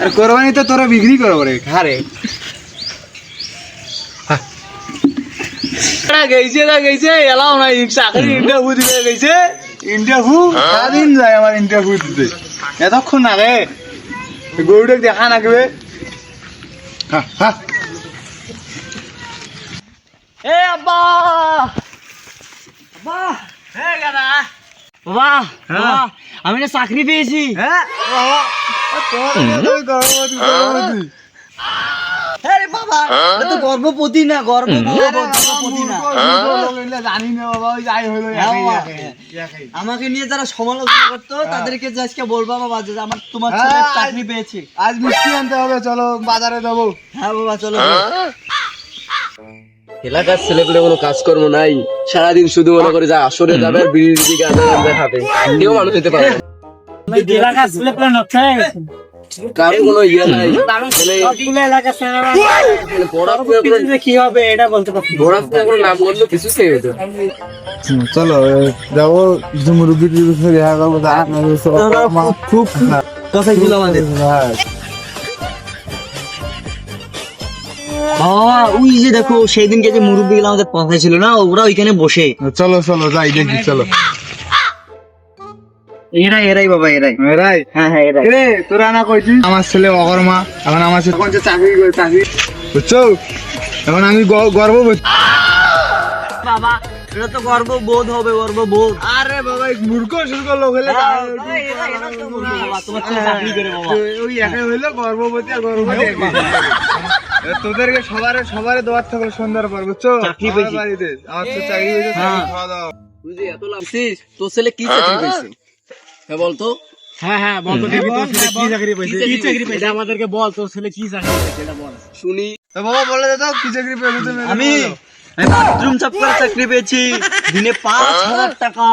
আর কোরবানি তো তোরা বিক্রি করব রে খারে গেছে না গেছে এলাও না চাকরি ইন্টারভিউ দিতে গেছে ইন্টারভিউ সারাদিন যায় আমার ইন্টারভিউ দিতে এতক্ষণ আগে গরুটাকে দেখা নাকবে হ্যাঁ হ্যাঁ এ আব্বা! আব্বা! হে বাবা আমি না চাকরি পেয়েছি। হ্যাঁ। বাবা তোর তুমি গর্ভবতী গর্ভবতী আরে বাবা এটা তো গর্ভবতী না গর্ভ না জানি না বাবা ওই যাই হলো হ্যাঁ, একাই, বাবা। একাই, একাই। আমাকে নিয়ে যারা সমালোচনা করতো তাদেরকে যে আজকে বলবা বাবা যে আমার তোমার ছেলে হ্যাঁ, চাকরি পেয়েছে। আজ মিষ্টি আনতে হবে চলো বাজারে দেবো হ্যাঁ বাবা চলো। এলাকার ছেলেপেলে কোনো কাজকর্ম নাই সারাদিন শুধু মনে করে যা আসরে যাবে আর বিড়ির দিকে খাবে। কেউ মানুষ হতে পারে না। কারও কোনো ইয়ে নাই। মানে কি হবে এটা বলতে পারছি পড়াশোনা করে নাম করলে কিছু খেয়ে হতো চলো যাব মুরগি দেখা করব খুব কথা ছিল আমাদের। ওই যে দেখো সেই দিনকে যে মুরব্বী গুলো আমাদের ছিল না ওরা ওইখানে বসে। চলো চলো যাই দেখি চলো। এরাই এরাই বাবা এরাই। রাই হ্যাঁ হ্যাঁ এরাই। রে তোরা না কইছিস? আমার ছেলে অকর্মা এখন আমার ছেলে এখন চাকরি করে চাকরি বুঝছ? এখন আমি গ- গর্ববতী বাবা এটা তো গর্ববোধ হবে গর্ববোধ। আরে বাবা মূর্খ লোক হলে তোমার চাকরি করে বাবা। ওই একা হইল গর্ভবতী আর তোদেরকে সবার সবার দোয়ার থাকলে সন্ধ্যার পর বুঝছ? চাকরি পেয়েছি। আমার তো চাকরি হয়েছে হ্যাঁ। খাওয়া দাওয়া। বুঝলি এত তোর ছেলে কি চাকরি পেয়েছে? হ্যাঁ বলতো হ্যাঁ হ্যাঁ বলতো দেখি তোর ছেলে কি চাকরি পেয়েছে? কি চাকরি পেয়েছে? আমাদেরকে বল তোর ছেলে কি চাকরি পেয়েছে? এটা বল। শুনি। তো বাবা বলে দে কি চাকরি পেয়েছে তুমি আমি আমি বাথরুম সাফ করার চাকরি পেয়েছি। দিনে পাঁচ হাজার টাকা।